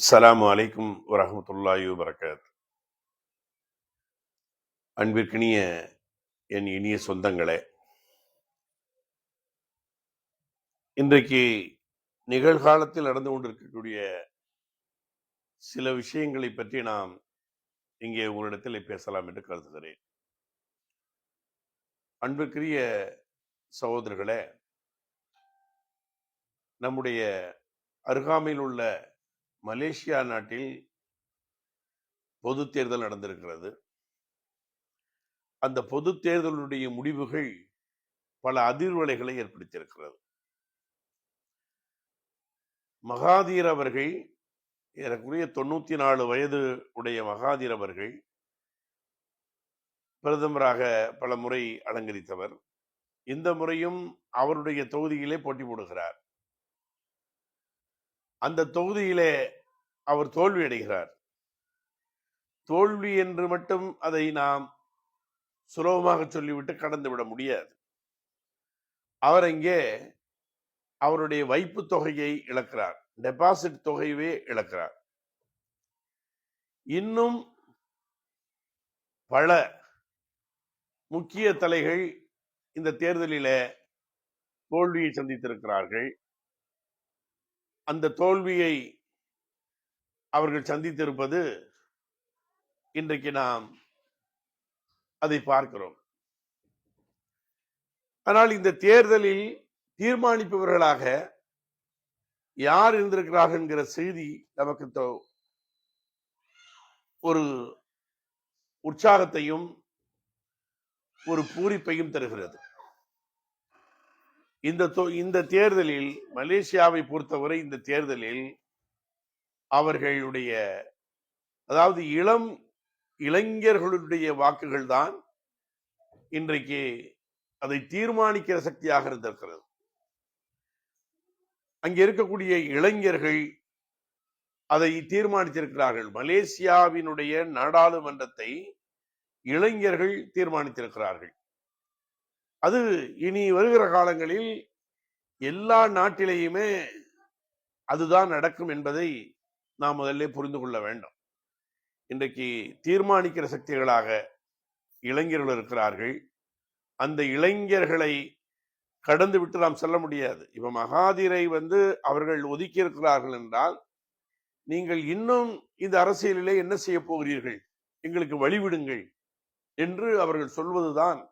அஸ்லாம் அலைக்கும் வரஹ்மத்துல்லாஹி வரகாத் அன்பிற்கினிய என் இனிய சொந்தங்களே இன்றைக்கு நிகழ்காலத்தில் நடந்து கொண்டிருக்கக்கூடிய சில விஷயங்களை பற்றி நாம் இங்கே உங்களிடத்தில் பேசலாம் என்று கருதுகிறேன். அன்பிற்குரிய சகோதரர்களே நம்முடைய அருகாமையில் உள்ள மலேசியா நாட்டில் பொது தேர்தல் நடந்திருக்கிறது. அந்த பொது தேர்தலுடைய முடிவுகள் பல அதிர்வலைகளை ஏற்படுத்தியிருக்கிறது. மகாதீர் அவர்கள் ஏறக்குறைய தொண்ணூத்தி நாலு வயது உடைய மகாதீர் அவர்கள் பிரதமராக பல முறை அலங்கரித்தவர். இந்த முறையும் அவருடைய தொகுதியிலே போட்டி போடுகிறார். அந்த தொகுதியிலே அவர் தோல்வி அடைகிறார். தோல்வி என்று மட்டும் அதை நாம் சுலபமாக சொல்லிவிட்டு கடந்து விட முடியாது. அவர் இங்கே அவருடைய வைப்பு தொகையை இழக்கிறார். டெபாசிட் தொகையவே இழக்கிறார். இன்னும் பல முக்கிய தலைகள் இந்த தேர்தலிலே தோல்வியை சந்தித்திருக்கிறார்கள். அந்த தோல்வியை அவர்கள் சந்தித்திருப்பது இன்றைக்கு நாம் அதை பார்க்கிறோம். ஆனால் இந்த தேர்தலில் தீர்மானிப்பவர்களாக யார் இருந்திருக்கிறார்கள் என்கிற செய்தி நமக்கு ஒரு உற்சாகத்தையும் ஒரு பூரிப்பையும் தருகிறது. இந்த இந்த தேர்தலில் மலேசியாவை பொறுத்தவரை இந்த தேர்தலில் அவர்களுடைய அதாவது இளம் இளைஞர்களுடைய வாக்குகள் தான் இன்றைக்கு அதை தீர்மானிக்கிற சக்தியாக இருந்திருக்கிறது. அங்கே இருக்கக்கூடிய இளைஞர்கள் அதை தீர்மானித்திருக்கிறார்கள். மலேசியாவினுடைய நாடாளுமன்றத்தை இளைஞர்கள் தீர்மானித்திருக்கிறார்கள். அது இனி வருகிற காலங்களில் எல்லா நாட்டிலேயுமே அதுதான் நடக்கும் என்பதை நாம் முதல்ல புரிந்து கொள்ள வேண்டும். இன்றைக்கு தீர்மானிக்கிற சக்திகளாக இளைஞர்கள் இருக்கிறார்கள். அந்த இளைஞர்களை கடந்து விட்டு நாம் செல்ல முடியாது. இப்போ மகாதீரை வந்து அவர்கள் ஒதுக்கி இருக்கிறார்கள் என்றால் நீங்கள் இன்னும் இந்த அரசியலிலே என்ன செய்ய போகிறீர்கள்? எங்களுக்கு வழிவிடுங்கள் என்று அவர்கள் சொல்வதுதான்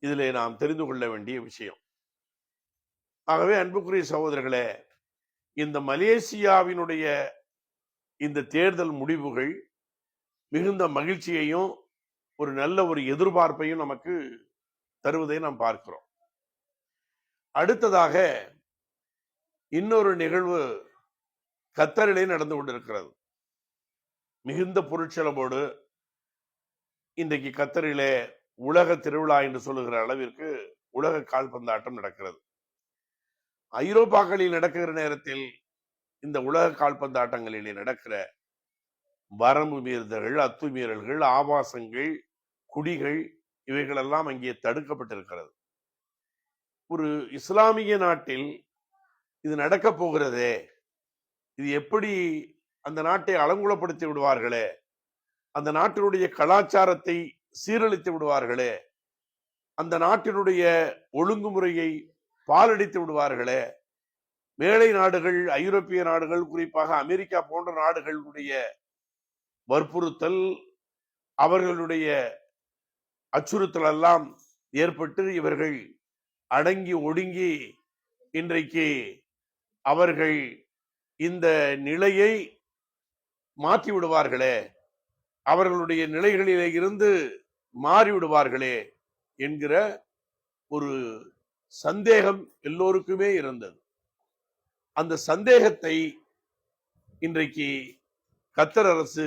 இதில் நாம் தெரிந்து கொள்ள வேண்டிய விஷயம். ஆகவே அன்புக்குரிய சகோதரர்களே இந்த மலேசியாவினுடைய இந்த தேர்தல் முடிவுகள் மிகுந்த மகிழ்ச்சியையும் ஒரு நல்ல ஒரு எதிர்பார்ப்பையும் நமக்கு தருவதை நாம் பார்க்கிறோம். அடுத்ததாக இன்னொரு நிகழ்வு கத்தரிலே நடந்து கொண்டிருக்கிறது. மிகுந்த பொருட்செலவோடு இன்றைக்கு கத்தரிலே உலக திருவிழா என்று சொல்லுகிற அளவிற்கு உலக கால்பந்தாட்டம் நடக்கிறது. ஐரோப்பாக்களில் நடக்கிற நேரத்தில் இந்த உலக கால்பந்தாட்டங்களிலே நடக்கிற வரம்பு மீறுதல்கள் அத்துமீறல்கள் ஆபாசங்கள் குடிகள் இவைகளெல்லாம் அங்கே தடுக்கப்பட்டிருக்கிறது. ஒரு இஸ்லாமிய நாட்டில் இது நடக்க போகிறதே இது எப்படி அந்த நாட்டை அலங்குலப்படுத்தி விடுவார்களே அந்த நாட்டினுடைய கலாச்சாரத்தை சீரழித்து விடுவார்களே. அந்த நாட்டினுடைய ஒழுங்குமுறையை பாலடித்து விடுவார்களே. மேலை நாடுகள் ஐரோப்பிய நாடுகள் குறிப்பாக அமெரிக்கா போன்ற நாடுகளுடைய வற்புறுத்தல் அவர்களுடைய அச்சுறுத்தல் எல்லாம் ஏற்பட்டு இவர்கள் அடங்கி ஒடுங்கி இன்றைக்கு அவர்கள் இந்த நிலையை மாற்றி விடுவார்களே. அவர்களுடைய நிலைகளிலே இருந்து மாறிவிடுவார்களே என்கிற ஒரு சந்தேகம் எல்லோருக்குமே இருந்தது. அந்த சந்தேகத்தை இன்றைக்கு கத்தர் அரசு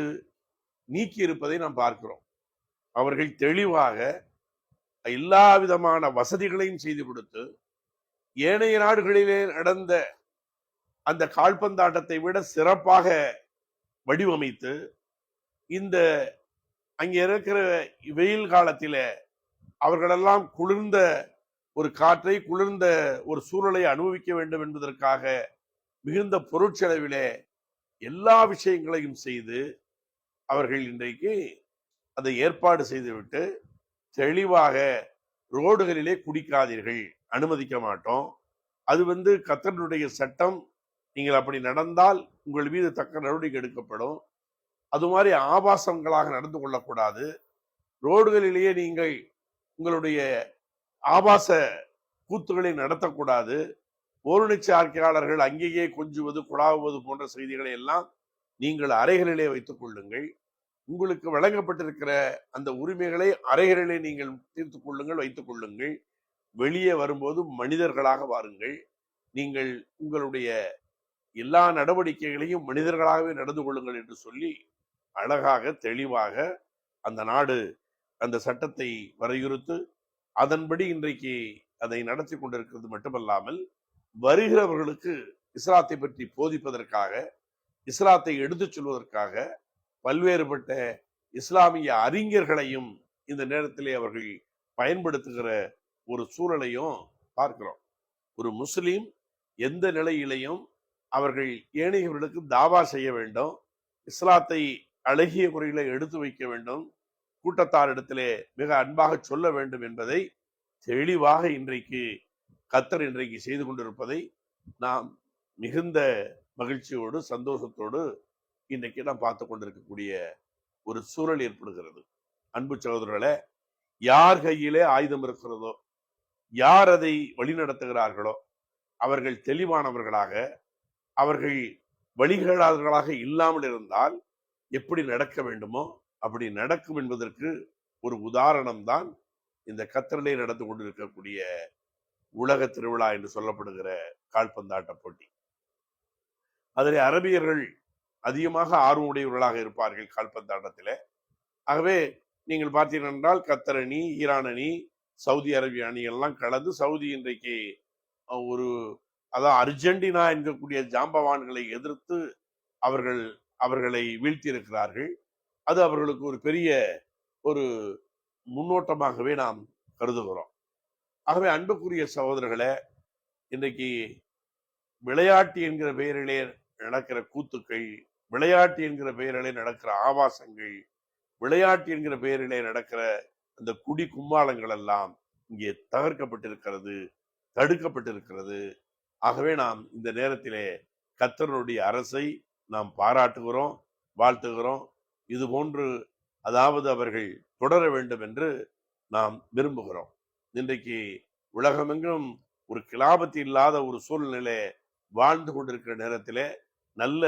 நீக்கி இருப்பதை நாம் பார்க்கிறோம். அவர்கள் தெளிவாக எல்லா விதமான வசதிகளையும் செய்து கொடுத்து ஏனைய நாடுகளிலே நடந்த அந்த கால்பந்தாட்டத்தை விட சிறப்பாக வடிவமைத்து இந்த அங்கே இருக்கிற வெயில் காலத்தில் அவர்களெல்லாம் குளிர்ந்த ஒரு காற்றை குளிர்ந்த ஒரு சூழலை அனுபவிக்க வேண்டும் என்பதற்காக மிகுந்த பொருட்செலவிலே எல்லா விஷயங்களையும் செய்து அவர்கள் இன்றைக்கு அதை ஏற்பாடு செய்துவிட்டு தெளிவாக ரோடுகளிலே குடிக்காதீர்கள். அனுமதிக்க மாட்டோம். அது வந்து கத்தனுடைய சட்டம். நீங்கள் அப்படி நடந்தால் உங்கள் மீது தக்க நடவடிக்கை எடுக்கப்படும். அது மாதிரி ஆபாசங்களாக நடந்து கொள்ளக்கூடாது. ரோடுகளிலேயே நீங்கள் உங்களுடைய ஆபாச கூத்துகளை நடத்தக்கூடாது. ஓருணிச்சி ஆட்சியாளர்கள் அங்கேயே கொஞ்சுவது குழாவுவது போன்ற செய்திகளை எல்லாம் நீங்கள் அறைகளிலே வைத்துக் கொள்ளுங்கள். உங்களுக்கு வழங்கப்பட்டிருக்கிற அந்த உரிமைகளை அறைகளிலே நீங்கள் தீர்த்து கொள்ளுங்கள் வைத்துக் கொள்ளுங்கள். வெளியே வரும்போது மனிதர்களாக வாருங்கள். நீங்கள் உங்களுடைய எல்லா நடவடிக்கைகளையும் மனிதர்களாகவே நடந்து கொள்ளுங்கள் என்று சொல்லி அழகாக தெளிவாக அந்த நாடு அந்த சட்டத்தை வரையறுத்து அதன்படி இன்றைக்கு அதை நடத்தி கொண்டிருக்கிறது மட்டுமல்லாமல் வருகிறவர்களுக்கு இஸ்லாத்தை பற்றி போதிப்பதற்காக இஸ்லாத்தை எடுத்துச் சொல்வதற்காக பல்வேறுபட்ட இஸ்லாமிய அறிஞர்களையும் இந்த நேரத்திலே அவர்கள் பயன்படுத்துகிற ஒரு சூழலையும் பார்க்கிறோம். ஒரு முஸ்லீம் எந்த நிலையிலையும் அவர்கள் ஏனையவர்களுக்கு தாவா செய்ய வேண்டும் இஸ்லாத்தை அழகிய முறையில எடுத்து வைக்க வேண்டும். கூட்டத்தாரிடத்திலே மிக அன்பாக சொல்ல வேண்டும் என்பதை தெளிவாக இன்றைக்கு கத்தர் இன்றைக்கு செய்து கொண்டிருப்பதை நாம் மிகுந்த மகிழ்ச்சியோடு சந்தோஷத்தோடு இன்றைக்கு நாம் பார்த்து கொண்டிருக்கக்கூடிய ஒரு சூழல் ஏற்படுகிறது. அன்பு சகோதரர்களே யார் கையிலே ஆயுதம் இருக்கிறதோ யார் அதை வழிநடத்துகிறார்களோ அவர்கள் தெளிவானவர்களாக அவர்கள் வழிகளாளர்களாக இல்லாமல் இருந்தால் எப்படி நடக்க வேண்டுமோ அப்படி நடக்கும் என்பதற்கு ஒரு உதாரணம் தான் இந்த கத்தரிலே நடந்து கொண்டிருக்கக்கூடிய உலக திருவிழா என்று சொல்லப்படுகிற கால்பந்தாட்ட போட்டி. அதில் அரபியர்கள் அதிகமாக ஆர்வமுடையவர்களாக இருப்பார்கள் கால்பந்தாட்டத்தில். ஆகவே நீங்கள் பார்த்தீர்கள் என்றால் கத்தர் அணி ஈரான் அணி சவுதி அரேபிய அணி எல்லாம் கலந்து சவுதி இன்றைக்கு ஒரு அதான் அர்ஜென்டினா என்கக்கூடிய ஜாம்பவான்களை எதிர்த்து அவர்கள் அவர்களை வீழ்த்தி இருக்கிறார்கள் அது அவர்களுக்கு ஒரு பெரிய ஒரு முன்னோட்டமாகவே நாம் கருதுகிறோம். ஆகவே அன்புக்குரிய சகோதரர்களை இன்றைக்கு விளையாட்டு என்கிற பெயரிலே நடக்கிற கூத்துக்கள் விளையாட்டு என்கிற பெயரிலே நடக்கிற ஆபாசங்கள் விளையாட்டு என்கிற பெயரிலே நடக்கிற அந்த குடி கும்மாளங்கள் எல்லாம் இங்கே தகர்க்கப்பட்டிருக்கிறது தடுக்கப்பட்டிருக்கிறது. ஆகவே நாம் இந்த நேரத்திலே கத்தருடைய அரசை நாம் பாராட்டுகிறோம் வாழ்த்துகிறோம். இது போன்று அதாவது அவர்கள் தொடர வேண்டும் என்று நாம் விரும்புகிறோம். இன்றைக்கு உலகமெங்கும் ஒரு கிலாபத்து இல்லாத ஒரு சூழ்நிலை வாழ்ந்து கொண்டிருக்கிற நேரத்திலே நல்ல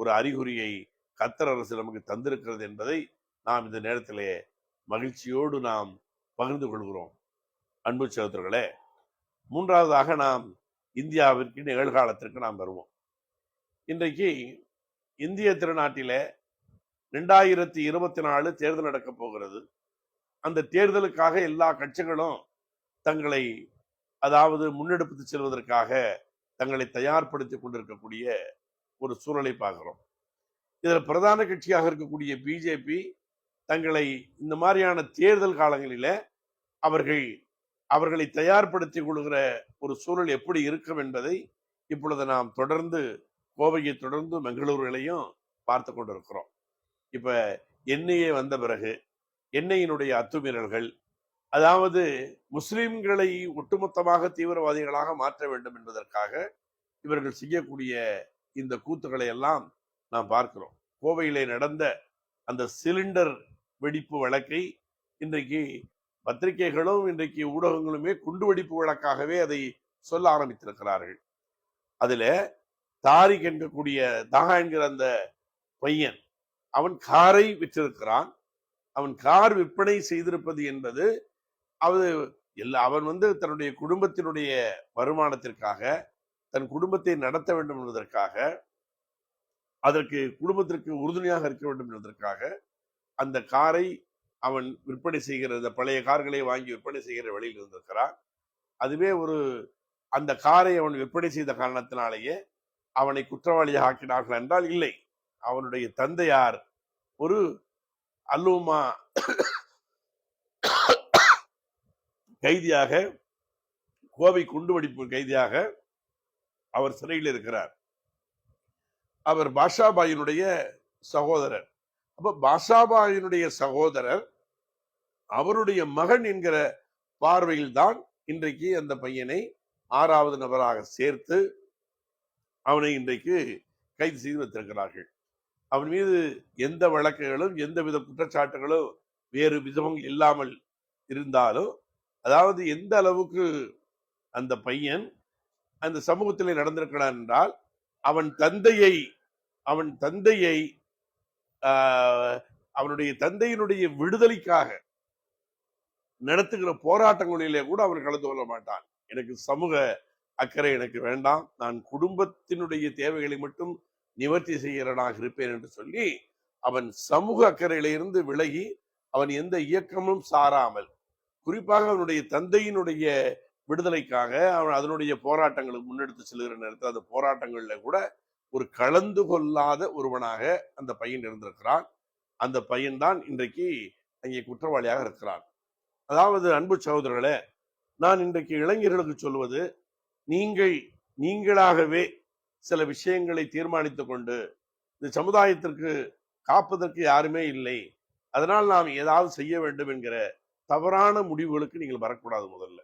ஒரு அறிகுறியை கத்தர் அரசு நமக்கு தந்திருக்கிறது என்பதை நாம் இந்த நேரத்திலே மகிழ்ச்சியோடு நாம் பகிர்ந்து கொள்கிறோம். அன்பு சகோதரர்களே மூன்றாவதாக நாம் இந்தியாவிற்கு நிகழ்காலத்திற்கு நாம் வருவோம். இன்றைக்கு இந்திய திருநாட்டிலே ரெண்டாயிரத்தி இருபத்தி நாலு தேர்தல் நடக்கப் போகிறது. அந்த தேர்தலுக்காக எல்லா கட்சிகளும் தங்களை அதாவது முன்னெடுத்து செல்வதற்காக தங்களை தயார்படுத்தி கொண்டிருக்கக்கூடிய ஒரு சூழலை பார்க்கிறோம். இதில் பிரதான கட்சியாக இருக்கக்கூடிய பிஜேபி தங்களை இந்த மாதிரியான தேர்தல் காலங்களில் அவர்கள் அவர்களை தயார்படுத்திக் கொள்கிற ஒரு சூழல் எப்படி இருக்கும் என்பதை இப்பொழுது நாம் தொடர்ந்து கோவையை தொடர்ந்து பெங்களூருகளையும் பார்த்து கொண்டிருக்கிறோம். இப்போ என்ஐஏ வந்த பிறகு எண்ணெயினுடைய அத்துமீறல்கள் அதாவது முஸ்லிம்களை ஒட்டுமொத்தமாக தீவிரவாதிகளாக மாற்ற வேண்டும் என்பதற்காக இவர்கள் செய்யக்கூடிய இந்த கூத்துக்களை எல்லாம் நாம் பார்க்கிறோம். கோவையிலே நடந்த அந்த சிலிண்டர் வெடிப்பு வழக்கை இன்றைக்கு பத்திரிகைகளும் இன்றைக்கு ஊடகங்களுமே குண்டு வெடிப்பு வழக்காகவே அதை சொல்ல ஆரம்பித்திருக்கிறார்கள். அதில் தாரிக் என்கக்கூடிய தகா என்கிற அந்த பையன் அவன் காரை விற்றிருக்கிறான். அவன் கார் விற்பனை செய்திருப்பது என்பது அது எல்லா அவன் வந்து தன்னுடைய குடும்பத்தினுடைய வருமானத்திற்காக தன் குடும்பத்தை நடத்த வேண்டும் என்பதற்காக அதற்கு குடும்பத்திற்கு உறுதுணையாக இருக்க வேண்டும் என்பதற்காக அந்த காரை அவன் விற்பனை செய்கிற அந்த பழைய கார்களை வாங்கி விற்பனை செய்கிற வழியில் இருந்திருக்கிறான். அதுவே ஒரு அந்த காரை அவன் விற்பனை செய்த காரணத்தினாலேயே அவனை குற்றவாளியாக ஆக்கினார்கள் என்றால் இல்லை. அவனுடைய தந்தையார் ஒரு அல்லுமா கைதியாக கோவை குண்டுவெடிப்பு கைதியாக அவர் சிறையில் இருக்கிறார். அவர் பாஷாபாயினுடைய சகோதரர். அப்ப பாஷாபாயினுடைய சகோதரர் அவருடைய மகன் என்கிற பார்வையில் தான் இன்றைக்கு அந்த பையனை ஆறாவது நபராக சேர்த்து அவனை இன்றைக்கு கைது செய்து வைத்திருக்கிறார்கள். அவன் மீது எந்த வழக்குகளும் எந்த வித குற்றச்சாட்டுகளும் வேறு விதமும் இல்லாமல் இருந்தாலும் அதாவது எந்த அளவுக்கு அந்த பையன் அந்த சமூகத்தில் நடந்திருக்கிறான் என்றால் அவன் தந்தையை அவன் தந்தையை அவனுடைய தந்தையினுடைய விடுதலைக்காக நடத்துகிற போராட்டங்களிலே கூட அவன் கலந்து கொள்ள மாட்டான். எனக்கு சமூக அக்கறை எனக்கு வேண்டாம். நான் குடும்பத்தினுடைய தேவைகளை மட்டும் நிவர்த்தி செய்கிறனாக இருப்பேன் என்று சொல்லி அவன் சமூக அக்கறையிலிருந்து விலகி அவன் எந்த இயக்கமும் சாராமல் குறிப்பாக அவனுடைய தந்தையினுடைய விடுதலைக்காக அவன் அதனுடைய போராட்டங்களுக்கு முன்னெடுத்து செல்கிற நேரத்தில் அந்த போராட்டங்களில் கூட ஒரு கலந்து கொள்ளாத ஒருவனாக அந்த பையன் இருந்திருக்கிறான். அந்த பையன்தான் இன்றைக்கு அங்கே குற்றவாளியாக இருக்கிறான். அதாவது அன்பு சகோதரர்களே நான் இன்றைக்கு இளைஞர்களுக்கு சொல்வது நீங்கள் நீங்களாகவே சில விஷயங்களை தீர்மானித்து கொண்டு இந்த சமுதாயத்திற்கு காப்பதற்கு யாருமே இல்லை. அதனால் நாம் ஏதாவது செய்ய வேண்டும் என்கிற தவறான முடிவுகளுக்கு நீங்கள் வரக்கூடாது முதல்ல.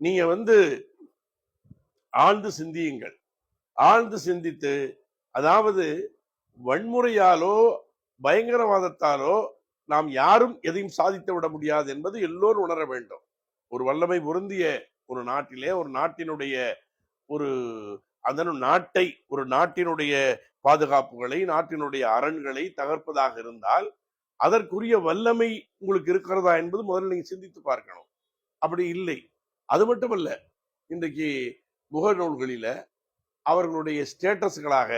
நீங்க வந்து ஆழ்ந்து சிந்தியுங்கள். ஆழ்ந்து சிந்தித்து அதாவது வன்முறையாலோ பயங்கரவாதத்தாலோ நாம் யாரும் எதையும் சாதித்து விட முடியாது என்பது எல்லோரும் உணர வேண்டும். ஒரு வல்லமை பொருந்திய ஒரு நாட்டிலே ஒரு நாட்டினுடைய ஒரு அந்த நாட்டை ஒரு நாட்டினுடைய பாதுகாப்புகளை நாட்டினுடைய அரண்களை தகர்ப்பதாக இருந்தால் அதற்குரிய வல்லமை உங்களுக்கு இருக்கிறதா என்பது முதல்ல நீங்க சிந்தித்து பார்க்கணும். அப்படி இல்லை. அது மட்டுமல்ல இன்றைக்கு முகநூல்களில அவர்களுடைய ஸ்டேட்டஸ்களாக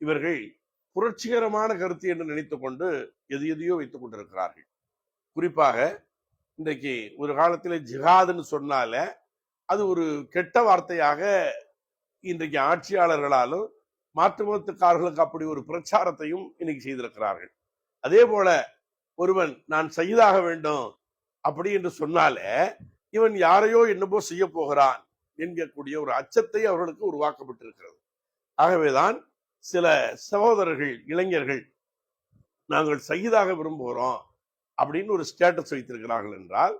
இவர்கள் புரட்சிகரமான கருத்து என்று நினைத்து கொண்டு எது எதையோ வைத்துக் கொண்டிருக்கிறார்கள். குறிப்பாக இன்றைக்கு ஒரு காலத்தில் ஜிஹாதுன்னு சொன்னால அது ஒரு கெட்ட வார்த்தையாக இன்றைக்கு ஆட்சியாளர்களாலும் மாற்று மதத்துக்காரர்களுக்கு அப்படி ஒரு பிரச்சாரத்தையும் இன்னைக்கு செய்திருக்கிறார்கள். அதே போல ஒருவன் நான் செய்தாக வேண்டும் அப்படி என்று சொன்னாலே இவன் யாரையோ என்னமோ செய்ய போகிறான் என்கக்கூடிய ஒரு அச்சத்தை அவர்களுக்கு உருவாக்கப்பட்டிருக்கிறது. ஆகவேதான் சில சகோதரர்கள் இளைஞர்கள் நாங்கள் சகிதாக விரும்புகிறோம் அப்படின்னு ஒரு ஸ்டேட்டஸ் வைத்திருக்கிறார்கள் என்றால்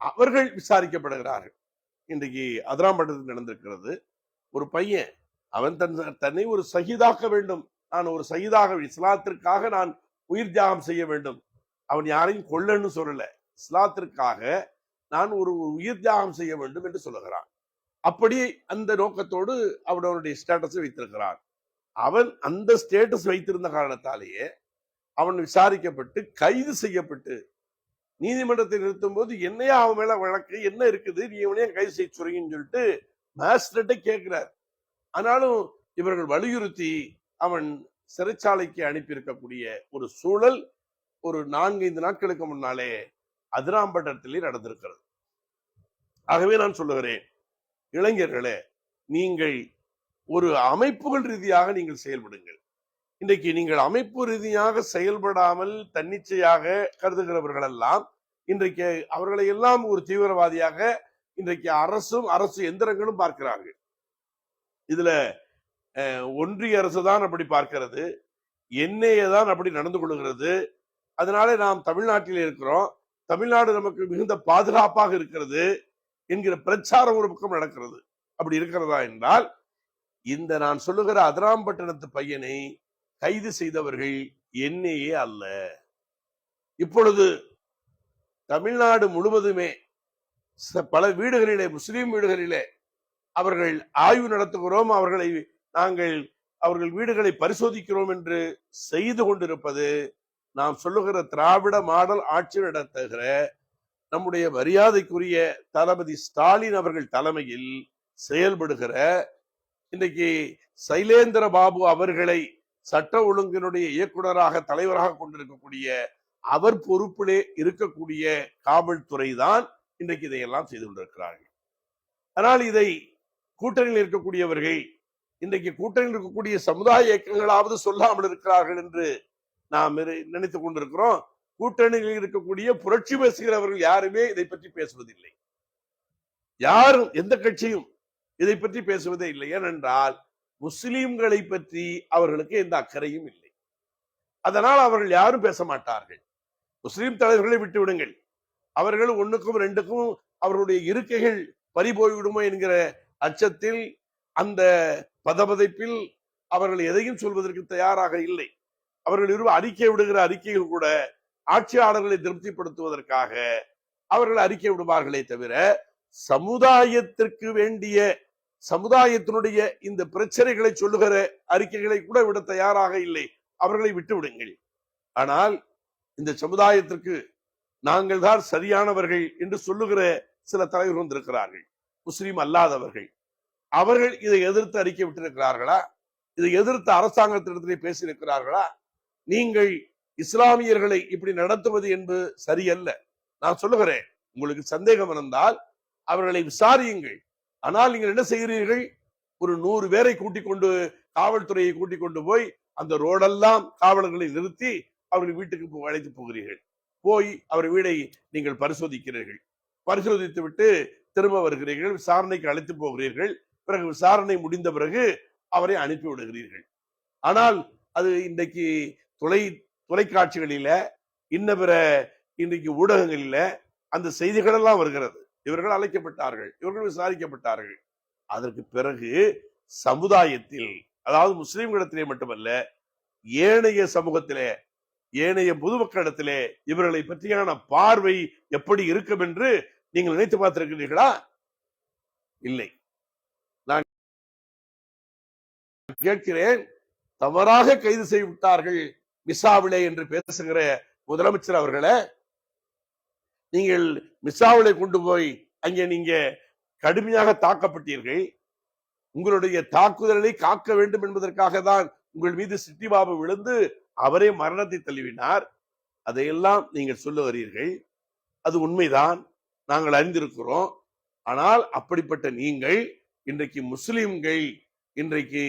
அவர்கள் விசாரிக்கப்படுகிறார்கள். இன்றைக்கு அதிராம்பட்டத்தில் நடந்திருக்கிறது. ஒரு பையன் அவன் தன் தன்னை ஒரு சகிதாக்க வேண்டும். நான் ஒரு சகிதாக இஸ்லாத்திற்காக நான் உயிர் தியாகம் செய்ய வேண்டும். அவன் யாரையும் கொல்லன்னு சொல்லல. இஸ்லாத்திற்காக நான் ஒரு உயிர் தியாகம் செய்ய வேண்டும் என்று சொல்லுகிறான். அப்படி அந்த நோக்கத்தோடு அவன் அவனுடைய ஸ்டேட்டஸை வைத்திருக்கிறான். அவன் அந்த ஸ்டேட்டஸ் வைத்திருந்த காரணத்தாலேயே அவன் விசாரிக்கப்பட்டு கைது செய்யப்பட்டு நீதிமன்றத்தை நிறுத்தும் போது என்னையா அவன் மேல வழக்கு? என்ன இருக்குது? நீ இவனையே கைது செய்ய சொல்றீங்கன்னு சொல்லிட்டு மேஜிஸ்ட்ரேட்டை கேட்கிறார். ஆனாலும் இவர்கள் வலியுறுத்தி அவன் சிறைச்சாலைக்கு அனுப்பியிருக்கக்கூடிய ஒரு சூழல் ஒரு நான்கைந்து நாட்களுக்கு முன்னாலே அதிராம்பட்டத்திலே நடந்திருக்கிறது. ஆகவே நான் சொல்லுகிறேன் இளைஞர்களே நீங்கள் ஒரு அமைப்புகள் ரீதியாக நீங்கள் செயல்படுங்கள். இன்றைக்கு நீங்கள் அமைப்பு ரீதியாக செயல்படாமல் தன்னிச்சையாக கருதுகிறவர்கள் எல்லாம் இன்றைக்கு அவர்களை எல்லாம் ஒரு தீவிரவாதியாக இன்றைக்கு அரசும் அரசு எந்திரங்களும் பார்க்கிறார்கள். இதுல அஹ், ஒன்றிய அரசு தான் அப்படி பார்க்கிறது என்னையே தான் அப்படி நடந்து கொள்கிறது. அதனால நாம் தமிழ்நாட்டில் இருக்கிறோம். தமிழ்நாடு நமக்கு மிகுந்த பாதுகாப்பாக இருக்கிறது என்கிற பிரச்சாரம் ஒரு பக்கம் நடக்கிறது. அப்படி இருக்கிறதா என்றால் இந்த நான் சொல்லுகிற அதிராம்பட்டினத்து பையனை கைது செய்தவர்கள் என்னையே அல்ல. இப்பொழுது தமிழ்நாடு முழுவதுமே ச- பல வீடுகளிலே முஸ்லீம் வீடுகளிலே அவர்கள் ஆய்வு நடத்துகிறோம். அவர்களை நாங்கள் அவர்கள் வீடுகளை பரிசோதிக்கிறோம் என்று செய்து கொண்டிருப்பது நாம் சொல்லுகிற திராவிட மாடல் ஆட்சி நடத்துகிற நம்முடைய மரியாதைக்குரிய தளபதி ஸ்டாலின் அவர்கள் தலைமையில் செயல்படுகிற இன்னைக்கு சைலேந்திர பாபு அவர்களை சட்ட ஒழுங்கினுடைய இயக்குனராக தலைவராக கொண்டிருக்கக்கூடிய அவர் பொறுப்பிலே இருக்கக்கூடிய காவல்துறை தான் இன்றைக்கு இதையெல்லாம் செய்து கொண்டிருக்கிறார்கள். ஆனால் இதை கூட்டணியில் இருக்கக்கூடியவர்கள் இன்றைக்கு கூட்டணியில் இருக்கக்கூடிய சமுதாய இயக்கங்களாவது சொல்லாமல் இருக்கிறார்கள் என்று நாம் நினைத்து நினைத்துக் கொண்டிருக்கிறோம். கூட்டணியில் இருக்கக்கூடிய புரட்சி பேசுகிறவர்கள் யாருமே இதை பற்றி பேசுவதில்லை. யாரும் எந்த கட்சியும் இதை பற்றி பேசுவதே இல்லை. ஏனென்றால் முஸ்லீம்களை பற்றி அவர்களுக்கு எந்த அக்கறையும் இல்லை. அதனால் அவர்கள் யாரும் பேச மாட்டார்கள். முஸ்லீம் தலைவர்களை விட்டு விடுங்கள். அவர்கள் ஒண்ணுக்கும் ரெண்டுக்கும் அவர்களுடைய இருக்கைகள் பறிபோய் போய்விடுமோ என்கிற அச்சத்தில் அந்த பதபதைப்பில் அவர்கள் எதையும் சொல்வதற்கு தயாராக இல்லை. அவர்கள் இருவர் அறிக்கை விடுகிற அறிக்கைகள் கூட ஆட்சியாளர்களை திருப்திப்படுத்துவதற்காக அவர்கள் அறிக்கை விடுவார்களே தவிர சமுதாயத்திற்கு வேண்டிய சமுதாயத்தினுடைய இந்த பிரச்சனைகளை சொல்லுகிற அறிக்கைகளை கூட விட தயாராக இல்லை. அவர்களை விட்டு விடுங்கள். ஆனால் இந்த சமுதாயத்திற்கு நாங்கள் தான் சரியானவர்கள் என்று சொல்லுகிற சில தலைவர்கள் வந்திருக்கிறார்கள். முஸ்லீம் அல்லாதவர்கள். அவர்கள் இதை எதிர்த்து அறிக்கை விட்டிருக்கிறார்களா? இதை எதிர்த்து அரசாங்கத்திடத்திலே பேசியிருக்கிறார்களா? நீங்கள் இஸ்லாமியர்களை இப்படி நடத்துவது என்பது சரியல்ல. நான் சொல்லுகிறேன். உங்களுக்கு சந்தேகம் இருந்தால் அவர்களை விசாரியுங்கள். ஆனால் நீங்கள் என்ன செய்கிறீர்கள்? ஒரு நூறு பேரை கூட்டிக் கொண்டு காவல்துறையை கூட்டிக் கொண்டு போய் அந்த ரோடெல்லாம் காவலர்களை நிறுத்தி அவர்கள் வீட்டுக்கு போ- அழைத்து போகிறீர்கள். போய் அவர் வீடை நீங்கள் பரிசோதிக்கிறீர்கள். பரிசோதித்து விட்டு திரும்ப வருகிறீர்கள். விசாரணைக்கு அழைத்து போகிறீர்கள். பிறகு விசாரணை முடிந்த பிறகு அவரை அனுப்பி விடுகிறீர்கள். ஆனால் அது இன்றைக்கு தொலை தொலைக்காட்சிகளில இன்ன பிற இன்றைக்கு ஊடகங்களில அந்த செய்திகளெல்லாம் வருகிறது. இவர்கள் அழைக்கப்பட்டார்கள் இவர்கள் விசாரிக்கப்பட்டார்கள். அதற்கு பிறகு சமுதாயத்தில் அதாவது முஸ்லிம்களிடத்திலே மட்டுமல்ல ஏனைய சமூகத்திலே ஏனைய பொதுமக்களிடத்திலே இவர்களை பற்றியான பார்வை எப்படி இருக்கும் என்று நீங்கள் நினைத்து பார்த்திருக்கிறீர்களா? இல்லை. நான் கேட்கிறேன் தவறாக கைது செய்து விட்டார்கள் மிசாவிலே என்று பேசுகிற முதலமைச்சர் அவர்களை நீங்கள் மிசாவிலே கொண்டு போய் அங்கே நீங்க கடுமையாக தாக்கப்பட்டீர்கள். உங்களுடைய தாக்குதலை காக்க வேண்டும் என்பதற்காக தான் உங்கள் மீது சிட்டிபாபு விழுந்து அவரே மரணத்தை தழுவினார் அதையெல்லாம் நீங்கள் சொல்லுகிறீர்கள் அது உண்மைதான். நாங்கள் அறிந்திருக்கிறோம். ஆனால் அப்படிப்பட்ட நீங்கள் இன்றைக்கு முஸ்லிம்கள் இன்றைக்கு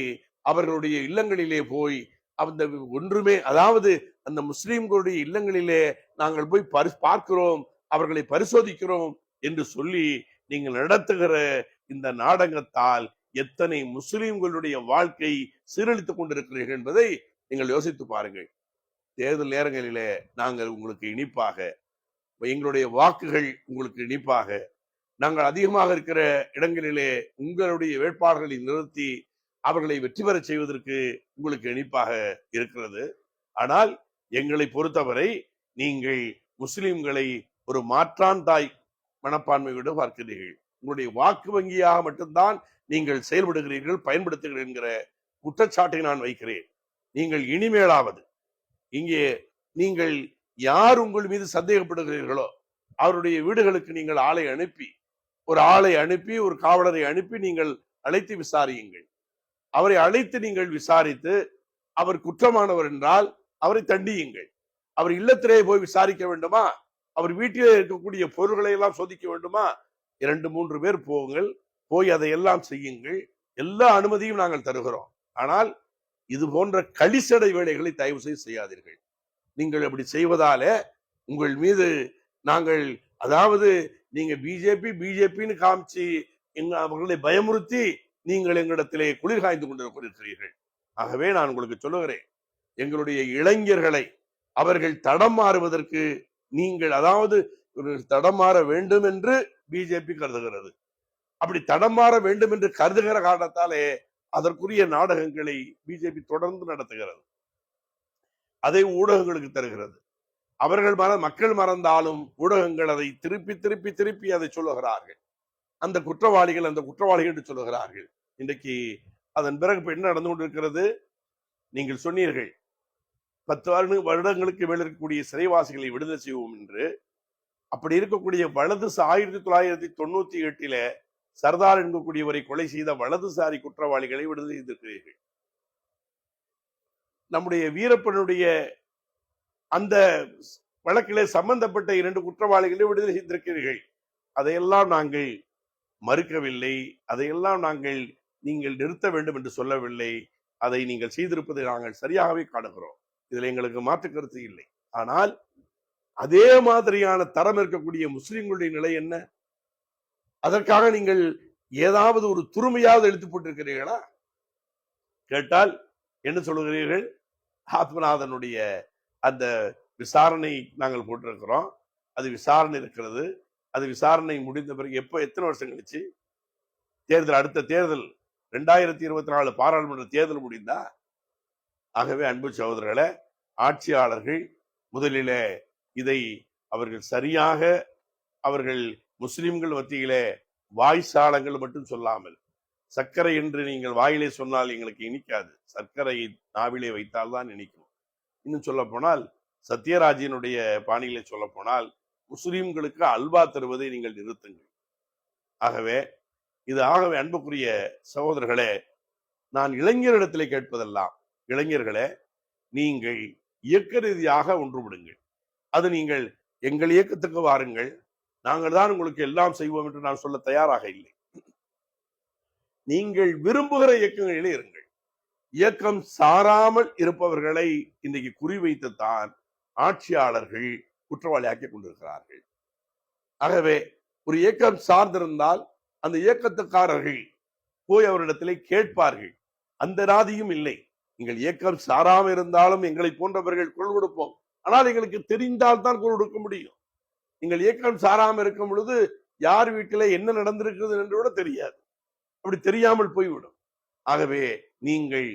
அவர்களுடைய இல்லங்களிலே போய் அந்த ஒன்றுமே அதாவது அந்த முஸ்லிம்களுடைய இல்லங்களிலே நாங்கள் போய் பரி பார்க்கிறோம். அவர்களை பரிசோதிக்கிறோம் என்று சொல்லி நீங்கள் நடத்துகிற இந்த நாடகத்தால் எத்தனை முஸ்லிம்களுடைய வாழ்க்கை சீரழித்துக் கொண்டிருக்கிறீர்கள் என்பதை நீங்கள் யோசித்து பாருங்கள். தேர்தல் நேரங்களிலே நாங்கள் உங்களுக்கு இனிப்பாக எங்களுடைய வாக்குகள் உங்களுக்கு இனிப்பாக நாங்கள் அதிகமாக இருக்கிற இடங்களிலே உங்களுடைய வேட்பாளர்களை நிறுத்தி அவர்களை வெற்றி பெறச் செய்வதற்கு உங்களுக்கு இனிப்பாக இருக்கிறது. ஆனால் எங்களை பொறுத்தவரை நீங்கள் முஸ்லிம்களை ஒரு மாற்றான் தாய் மனப்பான்மையோடு பார்க்கிறீர்கள். உங்களுடைய வாக்கு வங்கியாக மட்டும்தான் நீங்கள் செயல்படுகிறீர்கள் பயன்படுத்துகிறீர்கள் என்கிற குற்றச்சாட்டை நான் வைக்கிறேன். நீங்கள் இனிமேலாவது இங்கே நீங்கள் யார் உங்கள் மீது சந்தேகப்படுகிறீர்களோ அவருடைய வீடுகளுக்கு நீங்கள் ஆளை அனுப்பி ஒரு ஆளை அனுப்பி ஒரு காவலரை அனுப்பி நீங்கள் அழைத்து விசாரியுங்கள். அவரை அழைத்து நீங்கள் விசாரித்து அவர் குற்றமானவர் என்றால் அவரை தண்டியுங்கள். அவர் இல்லத்திலே போய் விசாரிக்க வேண்டுமா? அவர் வீட்டிலே இருக்கக்கூடிய பொருள்களை எல்லாம் சோதிக்க வேண்டுமா? இரண்டு மூன்று பேர் போங்கள். போய் அதை எல்லாம் செய்யுங்கள். எல்லா அனுமதியும் நாங்கள் தருகிறோம். ஆனால் இது போன்ற களிசடை வேலைகளை தயவு செய்து செய்யாதீர்கள். நீங்கள் அப்படி செய்வதால உங்கள் மீது நாங்கள் அதாவது நீங்க பிஜேபி பிஜேபின்னு காமிச்சு எங்க அவர்களை பயமுறுத்தி நீங்கள் எங்களிடத்திலே குளிர் காய்ந்து கொண்டிருக்கிறீர்கள். ஆகவே நான் உங்களுக்கு சொல்லுகிறேன் எங்களுடைய இளைஞர்களை அவர்கள் தடம் மாறுவதற்கு நீங்கள் அதாவது ஒரு தடம் மாற வேண்டும் என்று பிஜேபி கருதுகிறது. அப்படி தடம் மாற வேண்டும் என்று கருதுகிற காரணத்தாலே அதற்குரிய நாடகங்களை பிஜேபி தொடர்ந்து நடத்துகிறது. அதை ஊடகங்களுக்கு தருகிறது. அவர்கள் மற மக்கள் மறந்தாலும் ஊடகங்கள் அதை திருப்பி திருப்பி திருப்பி அதை சொல்லுகிறார்கள். அந்த குற்றவாளிகள் அந்த குற்றவாளிகள் என்று சொல்லுகிறார்கள். இன்றைக்கு அதன் பிறகு இப்போ என்ன நடந்து கொண்டிருக்கிறது? நீங்கள் சொன்னீர்கள் பத்து வருட- வருடங்களுக்கு மேல் இருக்கக்கூடிய சிறைவாசிகளை விடுதலை செய்வோம் என்று அப்படி இருக்கக்கூடிய வலதுசு ஆயிரத்தி தொள்ளாயிரத்தி தொண்ணூத்தி எட்டில சர்தார் என்கக்கூடியவரை கொலை செய்த வலதுசாரி குற்றவாளிகளை விடுதலை செய்திருக்கிறீர்கள். நம்முடைய வீரப்பனுடைய அந்த வழக்கிலே சம்பந்தப்பட்ட இரண்டு குற்றவாளிகளை விடுதலை செய்திருக்கிறீர்கள். அதையெல்லாம் நாங்கள் மறுக்கவில்லை. அதையெல்லாம் நாங்கள் நீங்கள் நிறுத்த வேண்டும் என்று சொல்லவில்லை. அதை நீங்கள் செய்திருப்பதை நாங்கள் சரியாகவே காணுகிறோம். இதுல எங்களுக்கு மாற்று கருத்து இல்லை. ஆனால் அதே மாதிரியான தரம் இருக்கக்கூடிய முஸ்லிம்களுடைய நிலை என்ன? அதற்காக நீங்கள் ஏதாவது ஒரு துருமையாவது எழுத்து போட்டிருக்கிறீர்களா? கேட்டால் என்ன சொல்லுகிறீர்கள்? ஆத்மநாதனுடைய அந்த விசாரணை நாங்கள் போட்டிருக்கிறோம். அது விசாரணை இருக்கிறது. அது விசாரணை முடிந்த பிறகு எப்போ எத்தனை வருஷம் கழிச்சு? தேர்தல் அடுத்த தேர்தல் ரெண்டாயிரத்தி இருபத்தி நாலு பாராளுமன்ற தேர்தல் முடிந்தா? ஆகவே அன்பு சகோதரர்களை ஆட்சியாளர்கள் முதலிலே இதை அவர்கள் சரியாக அவர்கள் முஸ்லிம்கள் மத்தியிலே வாய்சாலங்கள் மட்டும் சொல்லாமல் சர்க்கரை என்று நீங்கள் வாயிலே சொன்னால் எங்களுக்கு இனிக்காது. சர்க்கரையை நாவிலே வைத்தால் தான் இனிக்கும். இன்னும் சொல்ல போனால் சத்யராஜினுடைய பாணியிலே சொல்ல போனால் முஸ்லீம்களுக்கு அல்வா தருவதை நீங்கள் நிறுத்துங்கள். ஆகவே இது ஆகவே அன்புக்குரிய சகோதரர்களே நான் இளைஞரிடத்திலே கேட்பதெல்லாம் இளைஞர்களே நீங்கள் இயக்க ரீதியாக ஒன்றுபடுங்கள். அது நீங்கள் எங்கள் இயக்கத்துக்கு வாருங்கள். நாங்கள் தான் உங்களுக்கு எல்லாம் செய்வோம் என்று நான் சொல்ல தயாராக இல்லை. நீங்கள் விரும்புகிற இயக்கங்களிலே இருங்கள். இயக்கம் சாராமல் இருப்பவர்களை இன்றைக்கு குறிவைத்துத்தான் ஆட்சியாளர்கள் குற்றவாளியாக்கி கொண்டிருக்கிறார்கள். ஆகவே ஒரு இயக்கம் சார்ந்திருந்தால் அந்த இயக்கத்துக்காரர்கள் போய் அவரிடத்திலே கேட்பார்கள். அந்த ராதியும் இல்லை. எங்கள் இயக்கம் சாராம இருந்தாலும் எங்களை போன்றவர்கள் குரல் கொடுப்போம். ஆனால் எங்களுக்கு தெரிந்தால் தான் குரல் கொடுக்க முடியும். எங்கள் இயக்கம் சாராம இருக்கும் பொழுது யார் வீட்டில் என்ன நடந்திருக்கிறது என்று கூட தெரியாது. அப்படி தெரியாமல் போய்விடும். ஆகவே நீங்கள்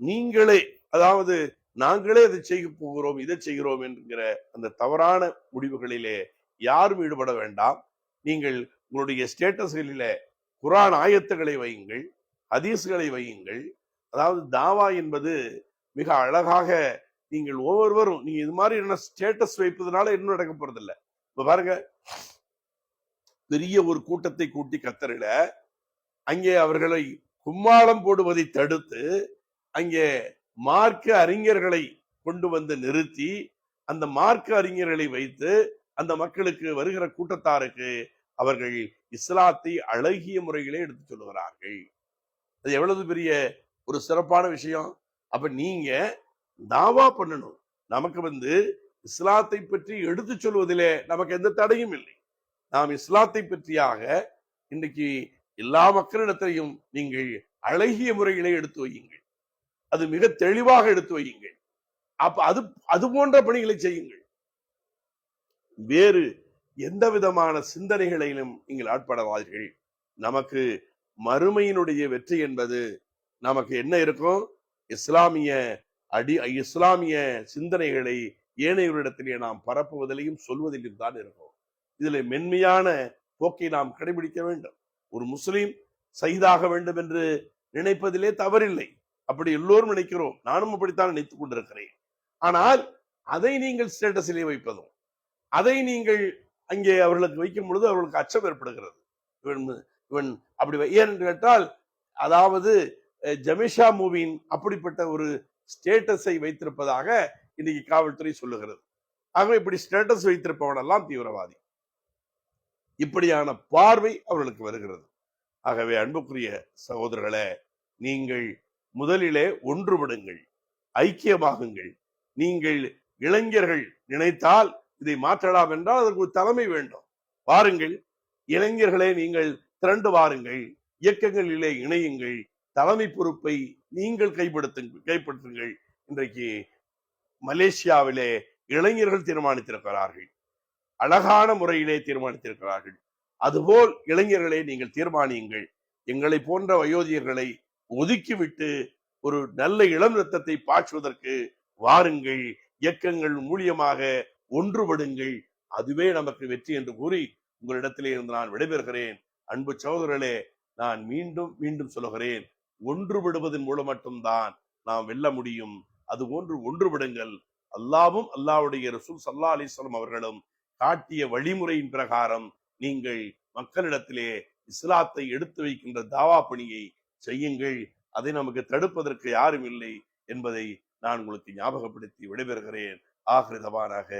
நீங்களே அதாவது நாங்களே இதை செய்ய போகிறோம் இதை செய்கிறோம் என்கிற அந்த தவறான முடிவுகளிலே யாரும் ஈடுபட வேண்டாம். நீங்கள் உங்களுடைய ஸ்டேட்டஸ்களில குரான் ஆயத்துகளை வையுங்கள் ஹதீஸ்களை வையுங்கள் அதாவது தாவா என்பது மிக அழகாக நீங்கள் ஒவ்வொருவரும் நீங்க இது மாதிரி என்ன ஸ்டேட்டஸ் வைப்பதனால இன்னும் நடக்க போறதில்ல. இப்ப பாருங்க. பெரிய ஒரு கூட்டத்தை கூட்டி கத்தரில அங்கே அவர்களை கும்மாளம் போடுவதை தடுத்து அங்கே மார்க்க அறிஞர்களை கொண்டு வந்து நிறுத்தி அந்த மார்க்க அறிஞர்களை வைத்து அந்த மக்களுக்கு வருகிற கூட்டத்தாருக்கு அவர்கள் இஸ்லாத்தை அழகிய முறையிலே எடுத்து சொல்லுகிறார்கள். அது எவ்வளவு பெரிய ஒரு சிறப்பான விஷயம். அப்ப நீங்க தாவா பண்ணணும். நமக்கு வந்து இஸ்லாத்தை பற்றி எடுத்து சொல்வதிலே நமக்கு எந்த தடையும் இல்லை. நாம் இஸ்லாத்தை பற்றியாக இன்றைக்கு எல்லா மக்களிடத்தையும் நீங்கள் அழகிய முறையிலே எடுத்து வையுங்கள். அது மிக தெளிவாக எடுத்து வையுங்கள். அப்ப அது அது போன்ற பணிகளை செய்யுங்கள். வேறு எந்த விதமான சிந்தனைகளிலும் நீங்கள் ஆட்படாதீர்கள் நமக்கு மறுமையினுடைய வெற்றி என்பது நமக்கு என்ன இருக்கும்? இஸ்லாமிய அடி இஸ்லாமிய சிந்தனைகளை ஏனையோரிடத்திலே நாம் பரப்புவதிலையும் சொல்வதிலும் தான் இருக்கும். இதுல மென்மையான போக்கை நாம் கடைபிடிக்க வேண்டும். ஒரு முஸ்லீம் சைதாக வேண்டும் என்று நினைப்பதிலே தவறில்லை. அப்படி எல்லோரும் நினைக்கிறோம். நானும் அப்படித்தான் நினைத்துக் கொண்டிருக்கிறேன். ஆனால் அதை நீங்கள் ஸ்டேட்டஸிலே வைப்பதும் அதை நீங்கள் அங்கே அவர்களுக்கு வைக்கும் பொழுது அவர்களுக்கு அச்சம் ஏற்படுகிறது. இவன் இவன் அப்படி ஏன் என்று கேட்டால் அதாவது ஜமிஷா மூவியின் அப்படிப்பட்ட ஒரு ஸ்டேட்டஸை வைத்திருப்பதாக இன்னைக்கு காவல்துறை சொல்லுகிறது. ஆகவே இப்படி ஸ்டேட்டஸ் வைத்திருப்பவனெல்லாம் தீவிரவாதி. இப்படியான பார்வை அவர்களுக்கு வருகிறது. ஆகவே அன்புக்குரிய சகோதரர்களே நீங்கள் முதலிலே ஒன்றுபடுங்கள் ஐக்கியமாகுங்கள். நீங்கள் இளைஞர்கள் நினைத்தால் இதை மாற்றலாம் என்றால் அதற்கு ஒரு தலைமை வேண்டும். வாருங்கள் இளைஞர்களே நீங்கள் திரண்டு வாருங்கள் இயக்கங்களிலே இணையுங்கள் தலைமை பொறுப்பை நீங்கள் கைப்படுத்துங்கள். கைப்பற்றுங்கள் இன்றைக்கு மலேசியாவிலே இளைஞர்கள் தீர்மானித்திருக்கிறார்கள். அழகான முறையிலே தீர்மானித்திருக்கிறார்கள். அதுபோல் இளைஞர்களை நீங்கள் தீர்மானியுங்கள். எங்களை போன்ற வயோதிகர்களை ஒதுக்கிவிட்டு ஒரு நல்ல இளம் ரத்தத்தை பாய்ச்சுவதற்கு வாருங்கள். இயக்கங்கள் மூலியமாக ஒன்றுபடுங்கள். அதுவே நமக்கு வெற்றி என்று கூறி உங்களிடத்திலே இருந்து நான் விடைபெறுகிறேன். அன்பு சகோதரர்களே நான் மீண்டும் மீண்டும் சொல்லுகிறேன். ஒன்றுபடுவதன் மூலம் மட்டும்தான் நாம் வெல்ல முடியும். அது போன்று ஒன்றுபடுங்கள். அல்லாவும் அல்லாவுடைய ரசூல் சல்லா அலிஸ்லாம் அவர்களும் காட்டிய வழிமுறையின் பிரகாரம் நீங்கள் மக்களிடத்திலே இஸ்லாத்தை எடுத்து வைக்கின்ற தாவா பணியை செய்யுங்கள். அதை நமக்கு தடுப்பதற்கு யாரும் இல்லை என்பதை நான் உங்களுக்கு ஞாபகப்படுத்தி விடைபெறுகிறேன். ஆகிருதவானாக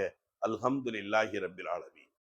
அல்ஹம்துலில்லாஹி ரபில் ஆலமி